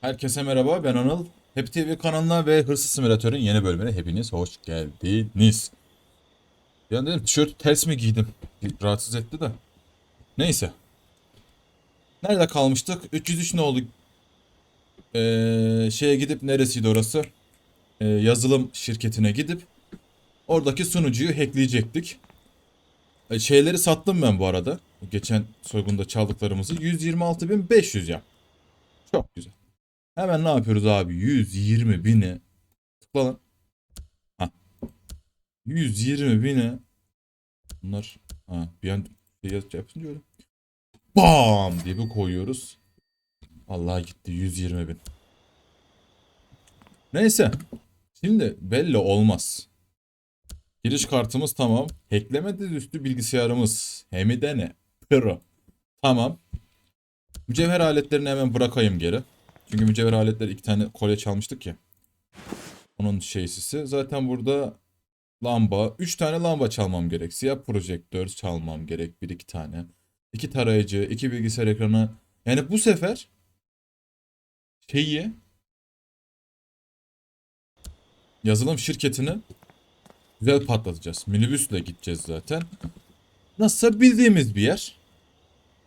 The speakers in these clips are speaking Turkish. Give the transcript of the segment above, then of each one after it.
Herkese merhaba ben Anıl. Happy TV kanalına ve Hırsız Simülatör'ün yeni bölümüne hepiniz hoş geldiniz. Ya dedim tişört ters mi giydim? Rahatsız etti de. Neyse. Nerede kalmıştık? 303 ne oldu? Ee, şeye gidip neresiydi orası? Ee, yazılım şirketine gidip oradaki sunucuyu hackleyecektik. Ee, şeyleri sattım ben bu arada. Geçen soygunda çaldıklarımızı 126.500 yap. Çok güzel. Hemen ne yapıyoruz abi? 120 bini tıkla lan. Ha. 120 bini bunlar ha, bir an şey yapınca öyle. Bam diye bir koyuyoruz. Allah gitti 120 bin. Neyse. Şimdi belli olmaz. Giriş kartımız tamam. Hackleme dizüstü bilgisayarımız. Hem de ne? Pro. Tamam. Mücevher aletlerini hemen bırakayım geri. Çünkü mücevher aletleri iki tane kolye çalmıştık ya. Onun şeysisi. Zaten burada lamba. Üç tane lamba çalmam gerek. Siyah projektör çalmam gerek. Bir iki tane. İki tarayıcı. iki bilgisayar ekranı. Yani bu sefer şeyi yazılım şirketini güzel patlatacağız. Minibüsle gideceğiz zaten. Nasılsa bildiğimiz bir yer.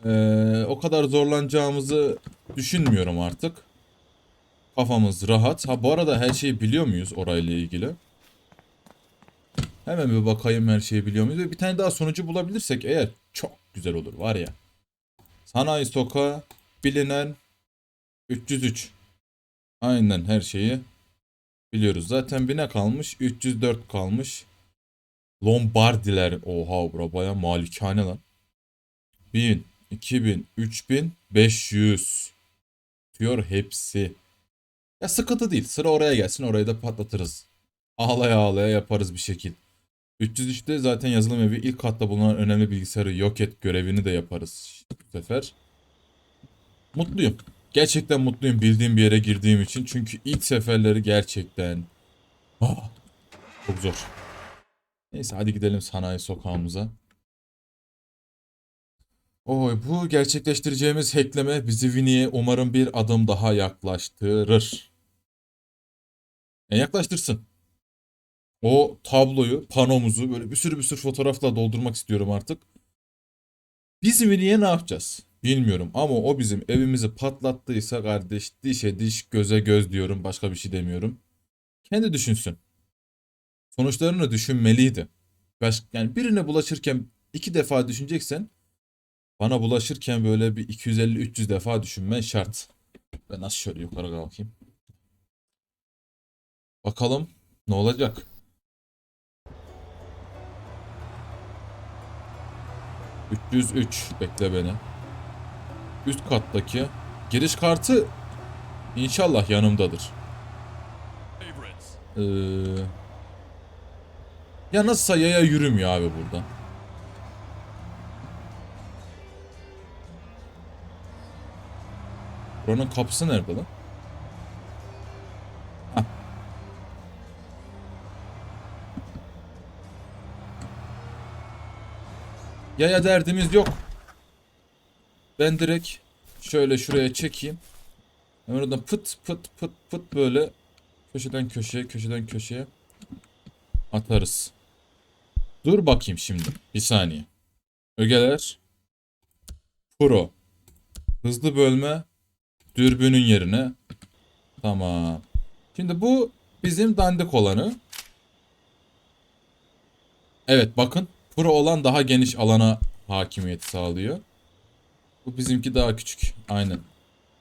Ee, o kadar zorlanacağımızı düşünmüyorum artık. Kafamız rahat. Ha bu arada her şeyi biliyor muyuz orayla ilgili? Hemen bir bakayım her şeyi biliyor muyuz? Bir tane daha sonucu bulabilirsek eğer çok güzel olur var ya. Sanayi Sokağı bilinen 303. Aynen her şeyi biliyoruz. Zaten bir ne kalmış? 304 kalmış. Lombardiler. Oha bura baya malikane lan. 1000, 2000, 3000, 500. Diyor hepsi. Ya sıkıntı değil. Sıra oraya gelsin. Orayı da patlatırız. Ağlaya ağlaya yaparız bir şekil. 303'te zaten yazılım evi ilk katta bulunan önemli bilgisayarı yok et görevini de yaparız bu sefer. Mutluyum. Gerçekten mutluyum bildiğim bir yere girdiğim için. Çünkü ilk seferleri gerçekten ah, çok zor. Neyse hadi gidelim sanayi sokağımıza. Oy bu gerçekleştireceğimiz hackleme bizi Winnie'ye umarım bir adım daha yaklaştırır. E yaklaştırsın. O tabloyu, panomuzu böyle bir sürü bir sürü fotoğrafla doldurmak istiyorum artık. Biz Winnie'ye ne yapacağız? Bilmiyorum ama o bizim evimizi patlattıysa kardeş dişe diş göze göz diyorum başka bir şey demiyorum. Kendi düşünsün. Sonuçlarını düşünmeliydi. Baş, yani birine bulaşırken iki defa düşüneceksen bana bulaşırken böyle bir 250-300 defa düşünmen şart. Ben nasıl şöyle yukarı kalkayım. Bakalım ne olacak. ...303 bekle beni. Üst kattaki giriş kartı inşallah yanımdadır. Ee, ya nasılsa yaya yürümüyor abi buradan. Buranın kapısı nerede lan? Yaya derdimiz yok. Ben direkt şöyle şuraya çekeyim. Hemen oradan pıt pıt pıt pıt böyle köşeden köşeye köşeden köşeye atarız. Dur bakayım şimdi. Bir saniye. Ögeler. Pro. Hızlı bölme. Dürbünün yerine. Tamam. Şimdi bu bizim dandik olanı. Evet bakın. Pro olan daha geniş alana hakimiyet sağlıyor. Bu bizimki daha küçük. Aynen.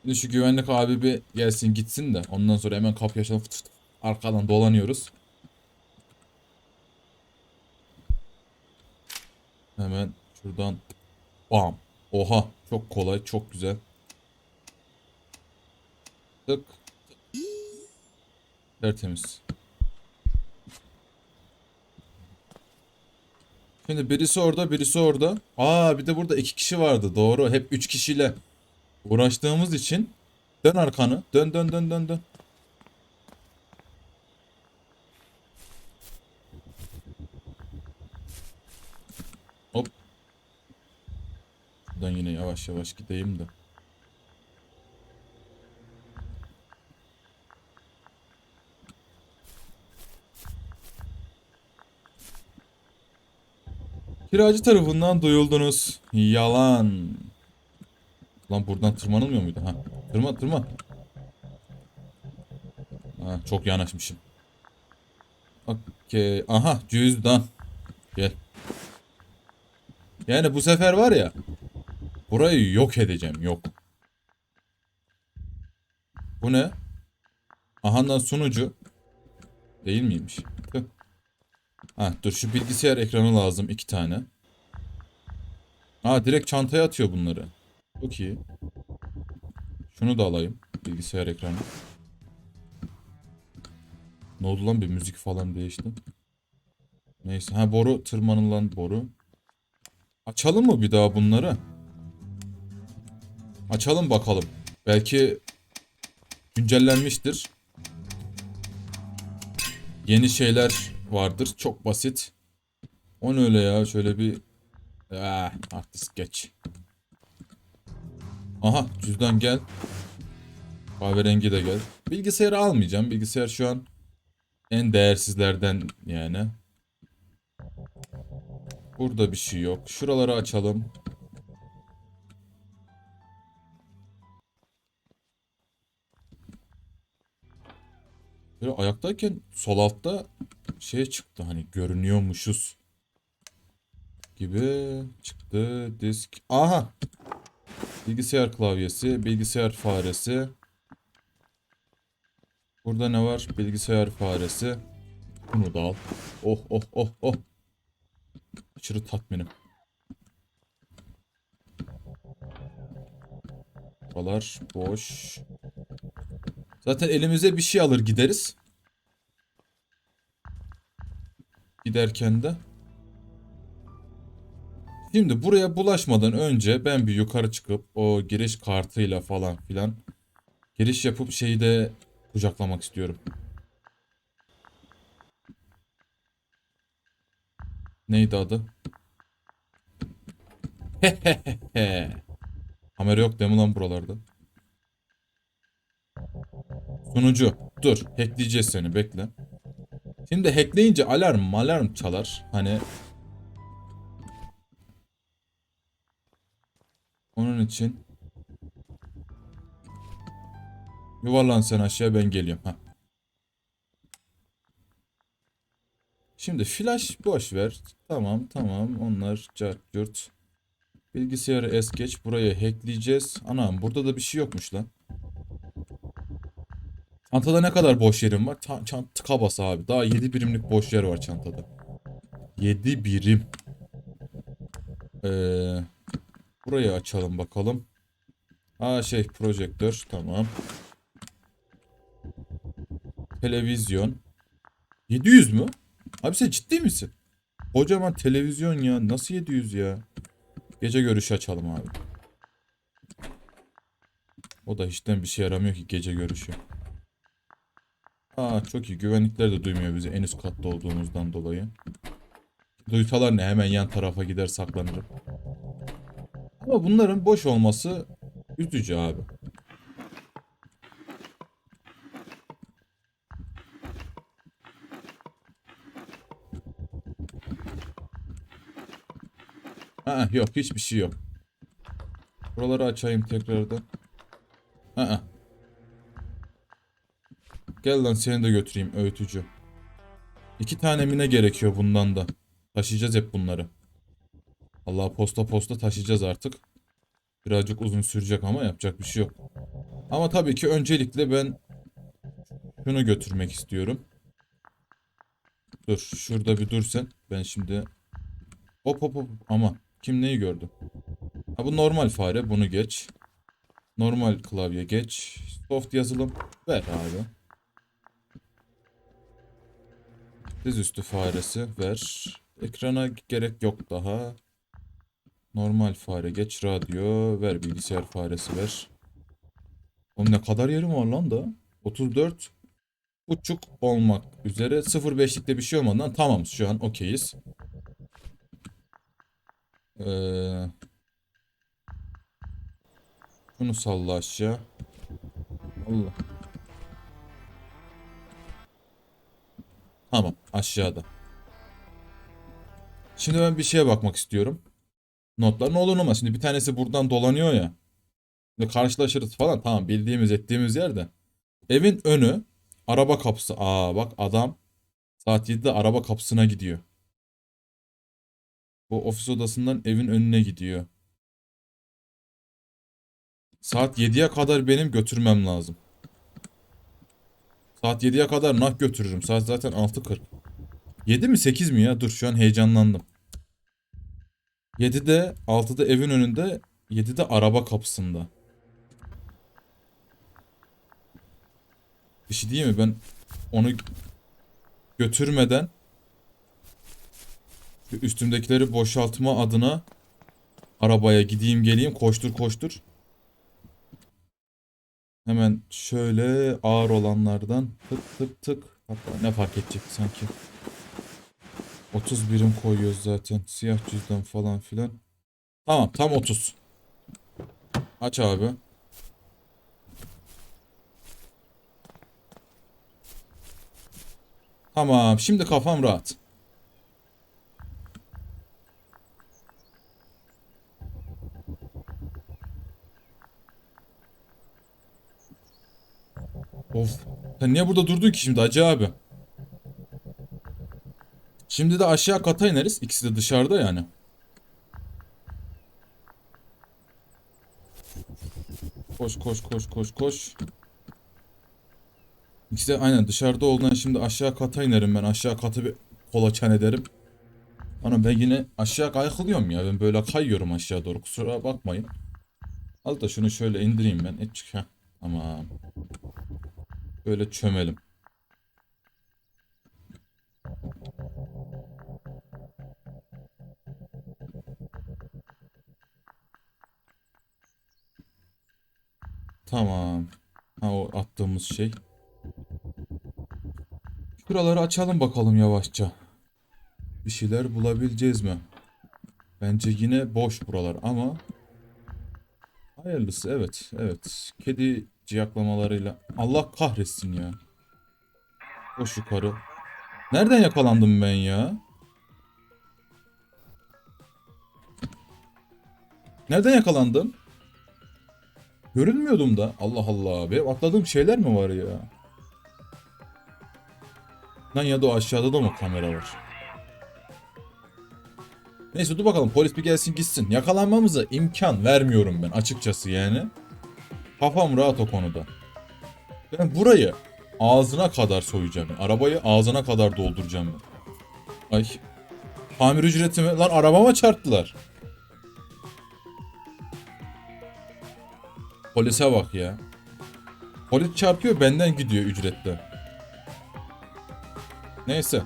Şimdi şu güvenlik abi bir gelsin gitsin de ondan sonra hemen kapıyı açalım fıt fıt arkadan dolanıyoruz. Hemen şuradan bam. Oha çok kolay çok güzel. Tık. Tertemiz. Şimdi birisi orada, birisi orada. Aa bir de burada iki kişi vardı. Doğru. Hep üç kişiyle uğraştığımız için. Dön arkanı. Dön dön dön dön dön. Hop. Şuradan yine yavaş yavaş gideyim de. Kiracı tarafından duyuldunuz. Yalan. Lan buradan tırmanılmıyor muydu? Ha. Tırma tırma. Ha, çok yanaşmışım. Okey. Aha cüzdan. Gel. Yani bu sefer var ya. Burayı yok edeceğim. Yok. Bu ne? Ahandan sunucu. Değil miymiş? Ha dur şu bilgisayar ekranı lazım iki tane. Ha direkt çantaya atıyor bunları. Çok iyi. Şunu da alayım. Bilgisayar ekranı. Ne oldu lan bir müzik falan değişti. Neyse ha boru tırmanılan boru. Açalım mı bir daha bunları? Açalım bakalım. Belki güncellenmiştir. Yeni şeyler vardır. Çok basit. O ne öyle ya? Şöyle bir... Ah, artist geç. Aha cüzdan gel. Kahverengi de gel. Bilgisayarı almayacağım. Bilgisayar şu an en değersizlerden yani. Burada bir şey yok. Şuraları açalım. Böyle ayaktayken sol altta şey çıktı hani görünüyormuşuz gibi çıktı disk. Aha. Bilgisayar klavyesi, bilgisayar faresi. Burada ne var? Bilgisayar faresi. Bunu da al. Oh oh oh oh. Aşırı tatminim. Buralar boş. Zaten elimize bir şey alır gideriz. Giderken de. Şimdi buraya bulaşmadan önce ben bir yukarı çıkıp o giriş kartıyla falan filan giriş yapıp şeyi de kucaklamak istiyorum. Neydi adı? Kamera yok değil mi lan buralarda? Sunucu. Dur. Hackleyeceğiz seni. Bekle. Şimdi hackleyince alarm alarm çalar. Hani onun için yuvarlan sen aşağı ben geliyorum. Ha. Şimdi flash boş ver. Tamam tamam onlar cart curt. Bilgisayarı es geç. Buraya hackleyeceğiz. Anam burada da bir şey yokmuş lan. Çantada ne kadar boş yerim var? Ta çant tıka abi. Daha 7 birimlik boş yer var çantada. 7 birim. Ee, burayı açalım bakalım. Aa şey projektör tamam. Televizyon. 700 mü? Abi sen ciddi misin? Kocaman televizyon ya. Nasıl 700 ya? Gece görüşü açalım abi. O da hiçten bir şey yaramıyor ki gece görüşü. Aa çok iyi. Güvenlikler de duymuyor bizi en üst katta olduğumuzdan dolayı. Duysalar ne hemen yan tarafa gider saklanırım. Ama bunların boş olması üzücü abi. Aa, yok hiçbir şey yok. Buraları açayım tekrardan. Aa. Gel lan seni de götüreyim öğütücü. İki tane mine gerekiyor bundan da. Taşıyacağız hep bunları. Allah posta posta taşıyacağız artık. Birazcık uzun sürecek ama yapacak bir şey yok. Ama tabii ki öncelikle ben şunu götürmek istiyorum. Dur şurada bir dur sen. Ben şimdi hop hop hop ama kim neyi gördü? Ha bu normal fare bunu geç. Normal klavye geç. Soft yazılım ver abi. Dizüstü faresi ver. Ekrana gerek yok daha. Normal fare geç radyo ver bilgisayar faresi ver. Oğlum ne kadar yerim var lan da? 34 buçuk olmak üzere 0.5'likte bir şey olmadan tamam şu an okeyiz. Ee, şunu salla aşağı. Allah. Tamam aşağıda. Şimdi ben bir şeye bakmak istiyorum. Notlar ne olur ne olmaz. Şimdi bir tanesi buradan dolanıyor ya. Şimdi karşılaşırız falan. Tamam bildiğimiz ettiğimiz yerde. Evin önü araba kapısı. Aa bak adam saat 7'de araba kapısına gidiyor. Bu ofis odasından evin önüne gidiyor. Saat 7'ye kadar benim götürmem lazım. Saat 7'ye kadar nah götürürüm. Saat zaten 6.40. 7 mi 8 mi ya? Dur şu an heyecanlandım. 7'de 6'da evin önünde 7'de araba kapısında. Bir şey değil mi? Ben onu götürmeden üstümdekileri boşaltma adına arabaya gideyim geleyim koştur koştur. Hemen şöyle ağır olanlardan tık tık tık. Hatta ne fark edecek sanki. 30 birim koyuyoruz zaten. Siyah cüzdan falan filan. Tamam tam 30. Aç abi. Tamam şimdi kafam rahat. Of. Sen niye burada durdun ki şimdi Hacı abi? Şimdi de aşağı kata ineriz. İkisi de dışarıda yani. Koş koş koş koş koş. İkisi de aynen dışarıda olduğundan şimdi aşağı kata inerim ben. Aşağı katı bir kolaçan ederim. Ana ben yine aşağı kaykılıyorum ya. Ben böyle kayıyorum aşağı doğru. Kusura bakmayın. Al da şunu şöyle indireyim ben. Et çık. Heh. Tamam. Böyle çömelim. Tamam. Ha o attığımız şey. Şuraları açalım bakalım yavaşça. Bir şeyler bulabileceğiz mi? Bence yine boş buralar ama hayırlısı evet evet. Kedi ciyaklamalarıyla Allah kahretsin ya. Koş yukarı. Nereden yakalandım ben ya? Nereden yakalandım? Görünmüyordum da. Allah Allah. Benim atladığım şeyler mi var ya? Lan ya da o aşağıda da mı kamera var? Neyse dur bakalım polis bir gelsin gitsin. Yakalanmamıza imkan vermiyorum ben açıkçası yani. Kafam rahat o konuda. Ben burayı ağzına kadar soyacağım. ben. Arabayı ağzına kadar dolduracağım ben. Ay. Tamir ücretimi lan arabama çarptılar. Polise bak ya. Polis çarpıyor benden gidiyor ücretle. Neyse.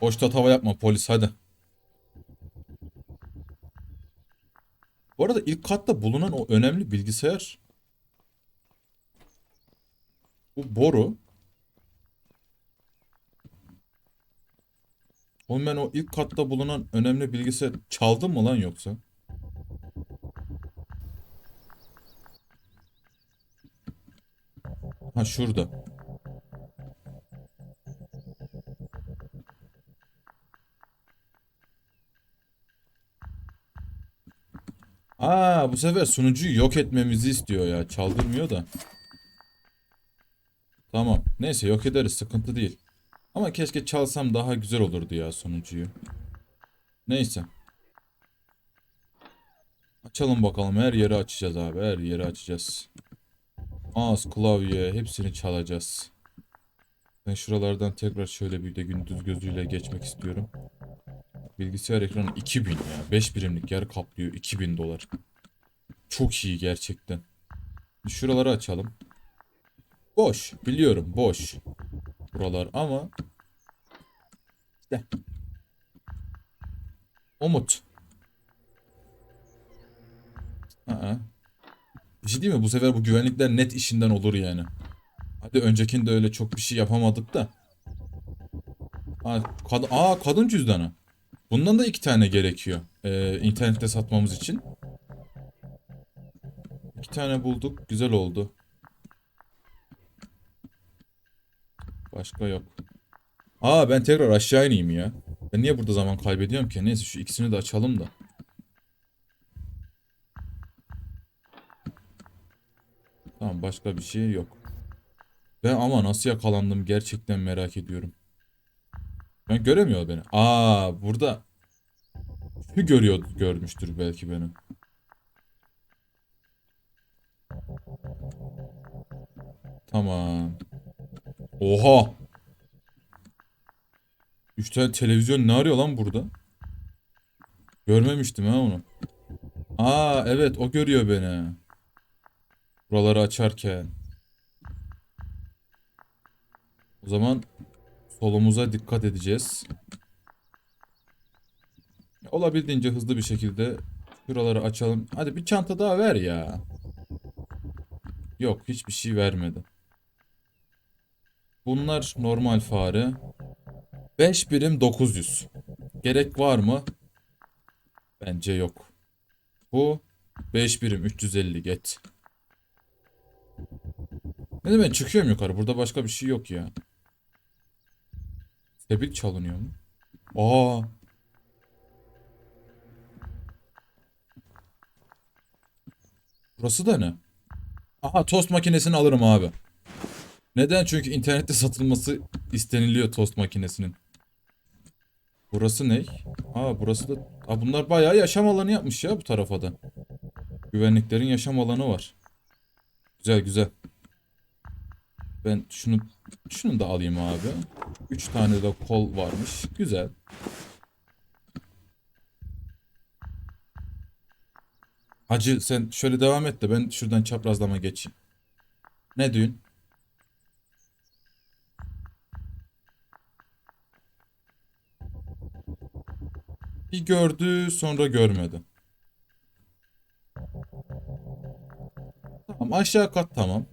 Boş tatava yapma polis hadi. Arada ilk katta bulunan o önemli bilgisayar bu boru. Oğlum ben o ilk katta bulunan önemli bilgisayar çaldım mı lan yoksa? Ha şurada. Aa bu sefer sunucuyu yok etmemizi istiyor ya. Çaldırmıyor da. Tamam. Neyse yok ederiz. Sıkıntı değil. Ama keşke çalsam daha güzel olurdu ya sunucuyu. Neyse. Açalım bakalım. Her yeri açacağız abi. Her yeri açacağız. Mouse, klavye hepsini çalacağız. Ben şuralardan tekrar şöyle bir de gündüz gözüyle geçmek istiyorum. Bilgisayar ekranı 2000 ya. 5 birimlik yer kaplıyor. 2000 dolar. Çok iyi gerçekten. Şuraları açalım. Boş. Biliyorum boş. Buralar ama işte. Umut. Aa. Bir şey değil mi? Bu sefer bu güvenlikler net işinden olur yani. Hadi öncekinde öyle çok bir şey yapamadık da. Aa, kad Aa kadın cüzdanı. Bundan da iki tane gerekiyor. Ee, internette satmamız için. İki tane bulduk. Güzel oldu. Başka yok. Aa ben tekrar aşağı ineyim ya. Ben niye burada zaman kaybediyorum ki? Neyse şu ikisini de açalım da. Tamam başka bir şey yok. Ben ama nasıl yakalandım gerçekten merak ediyorum. Ben göremiyor beni. Aa burada şu görüyor görmüştür belki beni. Tamam. Oha. Üç tane televizyon ne arıyor lan burada? Görmemiştim ha onu. Aa evet o görüyor beni. Buraları açarken. O zaman solumuza dikkat edeceğiz. Olabildiğince hızlı bir şekilde şuraları açalım. Hadi bir çanta daha ver ya. Yok hiçbir şey vermedi. Bunlar normal fare. 5 birim 900. Gerek var mı? Bence yok. Bu 5 birim 350 get. Ne de ben çıkıyorum yukarı. Burada başka bir şey yok ya. Tebrik çalınıyor mu? Aa. Burası da ne? Aha tost makinesini alırım abi. Neden? Çünkü internette satılması isteniliyor tost makinesinin. Burası ne? Aa burası da... Aa, bunlar bayağı yaşam alanı yapmış ya bu tarafa da. Güvenliklerin yaşam alanı var. Güzel güzel. Ben şunu şunu da alayım abi. Üç tane de kol varmış. Güzel. Hacı sen şöyle devam et de ben şuradan çaprazlama geçeyim. Ne diyorsun? Bir gördü sonra görmedi. Tamam aşağı kat tamam.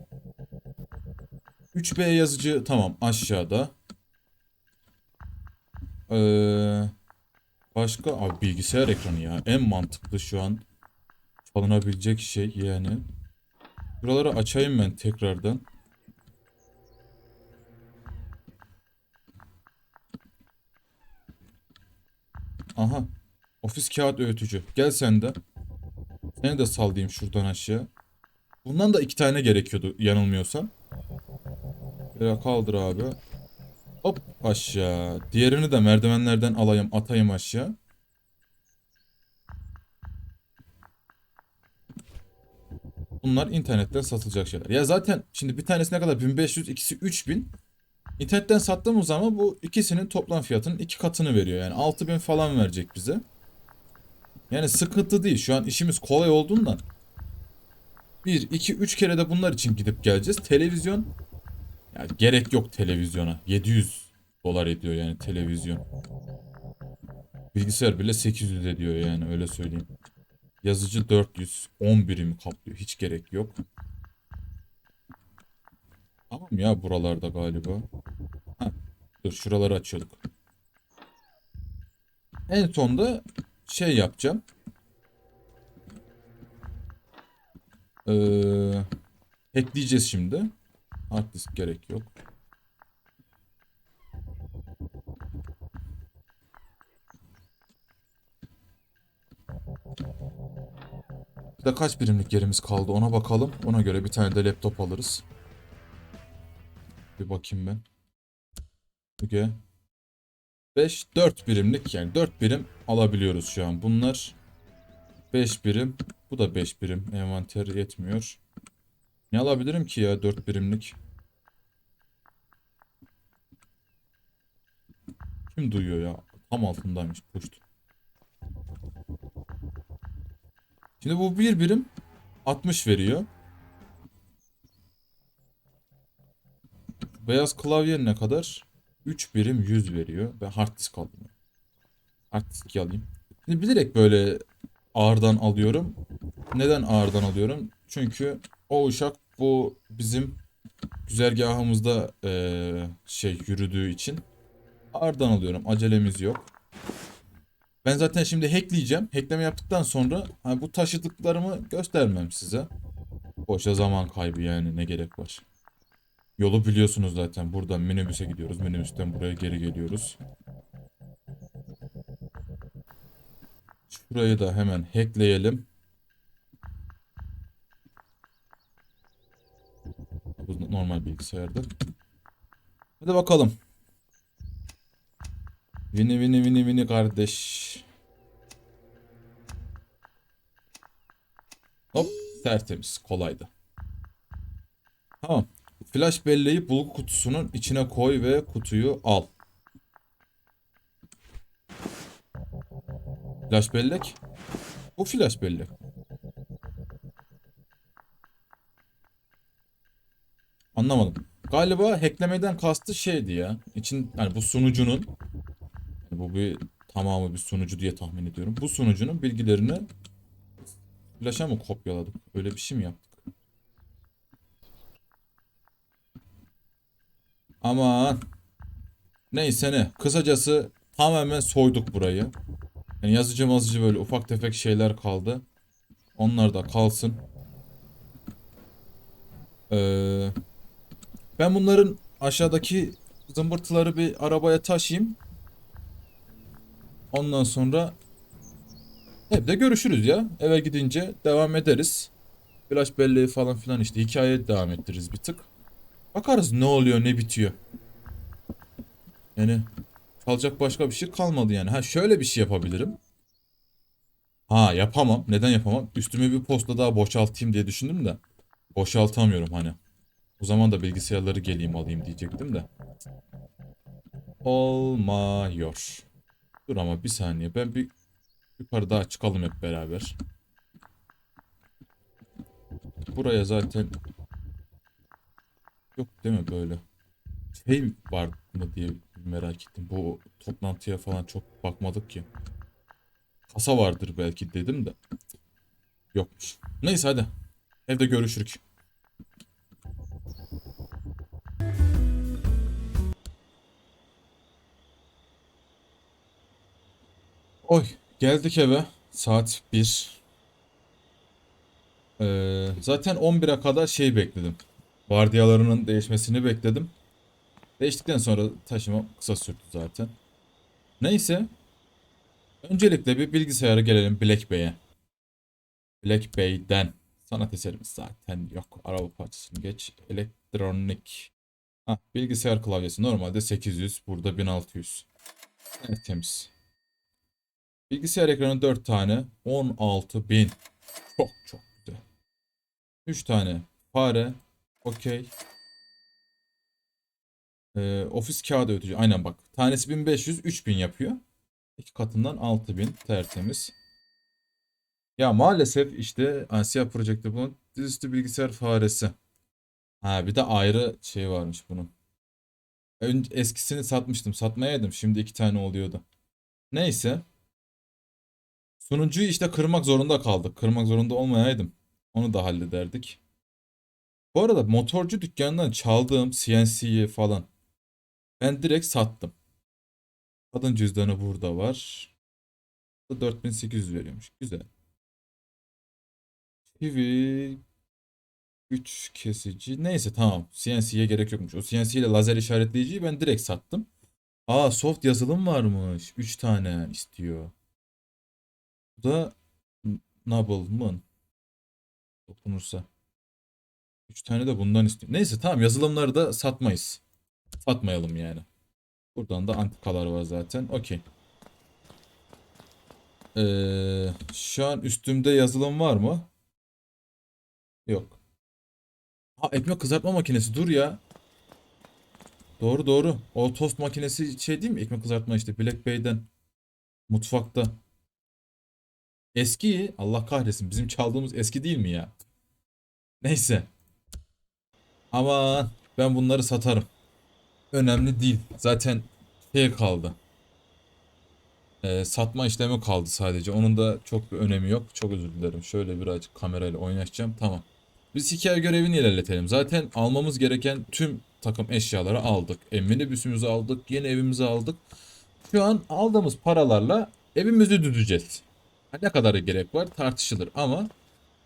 3B yazıcı tamam aşağıda. Ee, başka abi bilgisayar ekranı ya en mantıklı şu an çalınabilecek şey yani. Buraları açayım ben tekrardan. Aha. Ofis kağıt öğütücü. Gel sen de. Seni de sallayayım şuradan aşağı. Bundan da iki tane gerekiyordu yanılmıyorsam. Böyle kaldır abi. Hop aşağı. Diğerini de merdivenlerden alayım atayım aşağı. Bunlar internetten satılacak şeyler. Ya zaten şimdi bir tanesi ne kadar? 1500, ikisi 3000. İnternetten sattığımız zaman bu ikisinin toplam fiyatının iki katını veriyor. Yani 6000 falan verecek bize. Yani sıkıntı değil. Şu an işimiz kolay olduğundan. 1, 2, 3 kere de bunlar için gidip geleceğiz. Televizyon. Ya gerek yok televizyona. 700 dolar ediyor yani televizyon. Bilgisayar bile 800 ediyor yani öyle söyleyeyim. Yazıcı 400. 10 birimi kaplıyor. Hiç gerek yok. Tamam ya buralarda galiba. Heh, dur şuraları açıyorduk. En sonda şey yapacağım. Ee, hackleyeceğiz şimdi. Hard disk gerek yok. Bir de kaç birimlik yerimiz kaldı ona bakalım. Ona göre bir tane de laptop alırız. Bir bakayım ben. Okey. 5 4 birimlik yani 4 birim alabiliyoruz şu an. Bunlar 5 birim. Bu da 5 birim. Envanter yetmiyor. Ne alabilirim ki ya 4 birimlik? Kim duyuyor ya? Tam altındaymış puşt. Şimdi bu bir birim 60 veriyor. Beyaz klavye ne kadar? 3 birim 100 veriyor. Ben hard disk aldım. Hard disk alayım. Şimdi bilerek böyle ağırdan alıyorum. Neden ağırdan alıyorum? Çünkü o uşak bu bizim güzergahımızda eee, şey yürüdüğü için ağırdan alıyorum. Acelemiz yok. Ben zaten şimdi hackleyeceğim. Hackleme yaptıktan sonra ha, bu taşıdıklarımı göstermem size. Boşa zaman kaybı yani ne gerek var. Yolu biliyorsunuz zaten. Buradan minibüse gidiyoruz. Minibüsten buraya geri geliyoruz. Şurayı da hemen hackleyelim. Bu normal bilgisayarda. Hadi bakalım. Vini vini vini vini kardeş. Hop tertemiz kolaydı. Tamam. Flash belleği bulgu kutusunun içine koy ve kutuyu al. Flash bellek. Bu flash bellek. Anlamadım. Galiba hacklemeden kastı şeydi ya. İçin yani bu sunucunun bu bir tamamı bir sunucu diye tahmin ediyorum. Bu sunucunun bilgilerini flash'a mı kopyaladık? Öyle bir şey mi yaptık? Aman. Neyse ne. Kısacası tamamen soyduk burayı. Yani yazıcı mazıcı böyle ufak tefek şeyler kaldı. Onlar da kalsın. Ee, ben bunların aşağıdaki zımbırtıları bir arabaya taşıyayım. Ondan sonra evde görüşürüz ya. Eve gidince devam ederiz. Flash belleği falan filan işte hikaye devam ettiririz bir tık. Bakarız ne oluyor ne bitiyor. Yani kalacak başka bir şey kalmadı yani. Ha şöyle bir şey yapabilirim. Ha yapamam. Neden yapamam? Üstüme bir posta daha boşaltayım diye düşündüm de. Boşaltamıyorum hani. O zaman da bilgisayarları geleyim alayım diyecektim de. Olmuyor. Dur ama bir saniye. Ben bir yukarı daha çıkalım hep beraber. Buraya zaten yok değil mi böyle? Şey var mı diye merak ettim. Bu toplantıya falan çok bakmadık ki. Kasa vardır belki dedim de. Yokmuş. Neyse hadi. Evde görüşürük. Oy geldik eve. Saat 1. Ee, zaten 11'e kadar şey bekledim. Vardiyalarının değişmesini bekledim. Değiştikten sonra taşıma kısa sürdü zaten. Neyse. Öncelikle bir bilgisayara gelelim Black Bay'e. Black Bay'den. Sanat eserimiz zaten yok. Araba parçasını geç. Elektronik. Hah, bilgisayar klavyesi normalde 800. Burada 1600. Evet temiz. Bilgisayar ekranı 4 tane. 16.000. Çok çok güzel. 3 tane fare. Okey. Ee, ofis kağıdı ötücü. Aynen bak. Tanesi 1500, 3000 yapıyor. İki katından 6000 tertemiz. Ya maalesef işte Asya Project'te bunun dizüstü bilgisayar faresi. Ha bir de ayrı şey varmış bunun. Eskisini satmıştım. Satmayaydım. Şimdi iki tane oluyordu. Neyse. Sunucuyu işte kırmak zorunda kaldık. Kırmak zorunda olmayaydım. Onu da hallederdik. Bu arada motorcu dükkanından çaldığım CNC'yi falan ben direkt sattım. Kadın cüzdanı burada var. 4800 veriyormuş. Güzel. Çivi güç kesici. Neyse tamam. CNC'ye gerek yokmuş. O CNC ile lazer işaretleyiciyi ben direkt sattım. Aa soft yazılım varmış. 3 tane istiyor. Bu da Nobleman. Dokunursa. 3 tane de bundan istiyor. Neyse tamam yazılımları da satmayız. Satmayalım yani. Buradan da antikalar var zaten. Okey. Ee, şu an üstümde yazılım var mı? Yok. Ha ekmek kızartma makinesi dur ya. Doğru doğru. O tost makinesi şey değil mi? Ekmek kızartma işte Black Bay'den. Mutfakta. Eski. Allah kahretsin. Bizim çaldığımız eski değil mi ya? Neyse. Aman ben bunları satarım. Önemli değil. Zaten şey kaldı. Ee, satma işlemi kaldı sadece. Onun da çok bir önemi yok. Çok özür dilerim. Şöyle birazcık kamerayla oynaşacağım. Tamam. Biz hikaye görevini ilerletelim. Zaten almamız gereken tüm takım eşyaları aldık. E, minibüsümüzü aldık. Yeni evimizi aldık. Şu an aldığımız paralarla evimizi düzeceğiz. Ne kadar gerek var tartışılır ama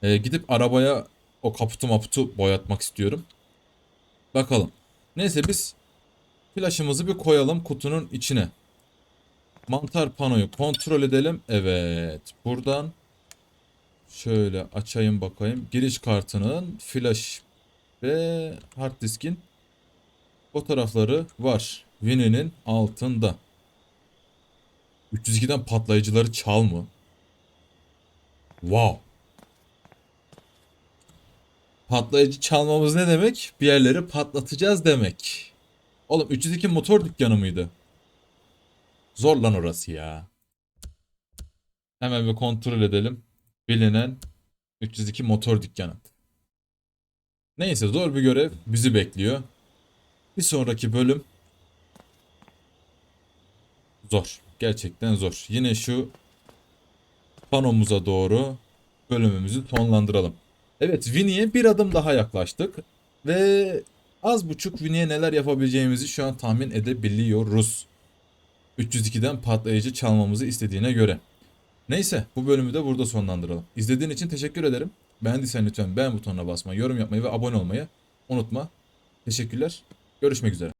e, gidip arabaya o kaputu maputu boyatmak istiyorum. Bakalım. Neyse biz flaşımızı bir koyalım kutunun içine. Mantar panoyu kontrol edelim. Evet. Buradan şöyle açayım bakayım. Giriş kartının flash ve hard diskin fotoğrafları var. Winnie'nin altında. 302'den patlayıcıları çal mı? Wow. Patlayıcı çalmamız ne demek? Bir yerleri patlatacağız demek. Oğlum 302 motor dükkanı mıydı? Zor lan orası ya. Hemen bir kontrol edelim. Bilinen 302 motor dükkanı. Neyse zor bir görev bizi bekliyor. Bir sonraki bölüm zor. Gerçekten zor. Yine şu panomuza doğru bölümümüzü sonlandıralım. Evet Winnie'ye bir adım daha yaklaştık. Ve az buçuk Winnie'ye neler yapabileceğimizi şu an tahmin edebiliyoruz. 302'den patlayıcı çalmamızı istediğine göre. Neyse bu bölümü de burada sonlandıralım. İzlediğin için teşekkür ederim. Beğendiysen lütfen beğen butonuna basmayı, yorum yapmayı ve abone olmayı unutma. Teşekkürler. Görüşmek üzere.